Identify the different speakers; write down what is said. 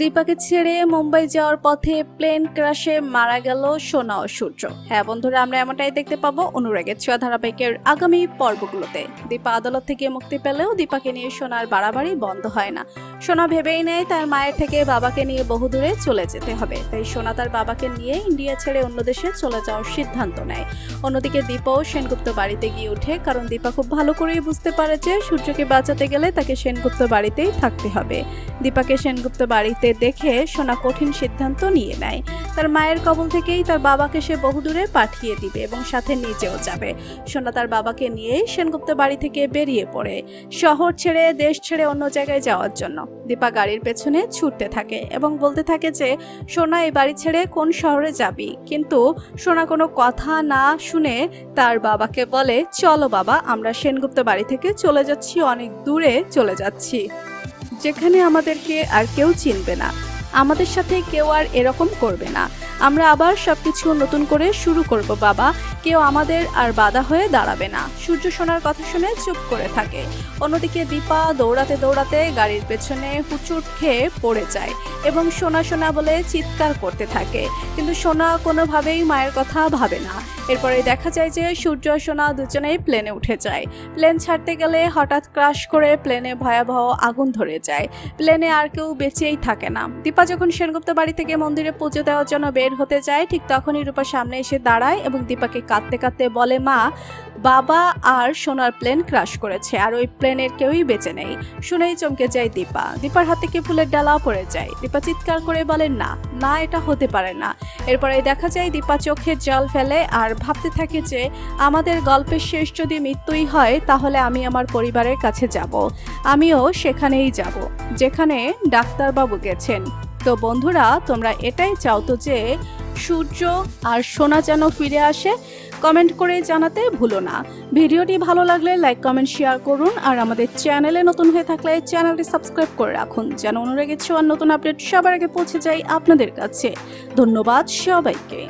Speaker 1: দীপাকে ছেড়ে মুম্বাই যাওয়ার পথে প্লেন ক্রাশে মারা গেল সোনা ও সূর্য। হ্যাঁ বন্ধুরা, আমরা এমনটাই দেখতে পাবো অনুরাগের ছোঁয়া ধারাবাহিকের আগামী পর্বগুলোতে। দীপা আদালত থেকে মুক্তি পেলেও দীপাকে নিয়ে সোনার বাড়াবাড়ি বন্ধ হয় না। সোনা ভেবেই নেয় তার মায়ের থেকে বাবাকে নিয়ে বহুদূরে চলে যেতে হবে। তাই সোনা তার বাবাকে নিয়ে ইন্ডিয়া ছেড়ে অন্য দেশে চলে যাওয়ার সিদ্ধান্ত নেয়। অন্যদিকে দীপাও সেনগুপ্ত বাড়িতে গিয়ে ওঠে, কারণ দীপা খুব ভালো করেই বুঝতে পারে যে সূর্যকে বাঁচাতে গেলে তাকে সেনগুপ্ত বাড়িতেই থাকতে হবে। দীপাকে সেনগুপ্ত বাড়িতে দেখে সোনা কঠিন সিদ্ধান্ত নিয়ে নেয়। তার মায়ের কবল থেকেই তার বাবাকে সে বহুদূরে পাঠিয়ে দিবে এবং সাথে নিজেও যাবে। সোনা তার বাবাকে নিয়ে সেনগুপ্ত বাড়ি থেকে বেরিয়ে পড়ে। শহর ছেড়ে, দেশ ছেড়ে অন্য জায়গায় যাওয়ার জন্য। দীপা গাড়ির পেছনে ছুটতে থাকে এবং বলতে থাকে যে, সোনা এই বাড়ি ছেড়ে কোন শহরে যাবি? কিন্তু সোনা কোনো কথা না শুনে তার বাবাকে বলে, চলো বাবা, আমরা সেনগুপ্ত বাড়ি থেকে চলে যাচ্ছি, অনেক দূরে চলে যাচ্ছি। যেখানে আমাদেরকে আর কেউ চিনবে না। আমাদের সাথে কেউ আর এরকম করবে না। আমরা আবার সবকিছু নতুন করে শুরু করব, বাবা। কেউ আমাদের আর বাধা হয়ে দাঁড়াবে না। সূর্য সোনার কথা শুনে চুপ করে থাকে। অন্যদিকে দীপা দৌড়াতে দৌড়াতে গাড়ির পেছনে হুচুট খেয়ে পড়ে যায় এবং সোনা সোনা বলে চিৎকার করতে থাকে। কিন্তু সোনা কোনোভাবেই মায়ের কথা ভাবে না। এরপরে দেখা যায় যে সূর্য সোনা দুজনেই প্লেনে উঠে যায়। প্লেন ছাড়তে গেলে হঠাৎ ক্রাশ করে প্লেনে ভয়াবহ আগুন ধরে যায়। প্লেনে আর কেউ বেঁচেই থাকে না। দীপা যখন সেনগুপ্ত বাড়ি থেকে মন্দিরে পুজো দেওয়ার জন্য বের হতে যায়, ঠিক তখনই রূপা সামনে এসে দাঁড়ায় এবং দীপাকে কাঁদতে কাঁদতে বলে, মা, বাবা আর সোনার প্লেন ক্রাশ করেছে আর ওই প্লেনের কেউই বেঁচে নেই। শুনেই চমকে যায় দীপা। দীপার হাত থেকে ফুলের ডালা পড়ে যায়। দীপা চিৎকার করে বলে, না না, এটা হতে পারে না। এরপরে দেখা যায় দীপা চোখের জল ফেলে আর ভাবতে থাকে যে, আমাদের গল্পের শেষ যদি মৃত্যুই হয়, তাহলে আমি আমার পরিবারের কাছে যাব। আমিও সেখানেই যাব, যেখানে ডাক্তারবাবু গেছেন। তো বন্ধুরা, তোমরা এটাই চাও তো যে সূর্য আর সোনা যেন ফিরে আসে কমেন্ট করে জানাতে ভুলো না। ভিডিওটি ভালো লাগলে লাইক কমেন্ট শেয়ার করুন, আর আমাদের চ্যানেলে নতুন হয়ে থাকলে চ্যানেলটি সাবস্ক্রাইব করে রাখুন, যেন অনুরাগের ছোঁয়ার নতুন আপডেট সবার আগে পৌঁছে যায় আপনাদের কাছে। ধন্যবাদ সবাইকে।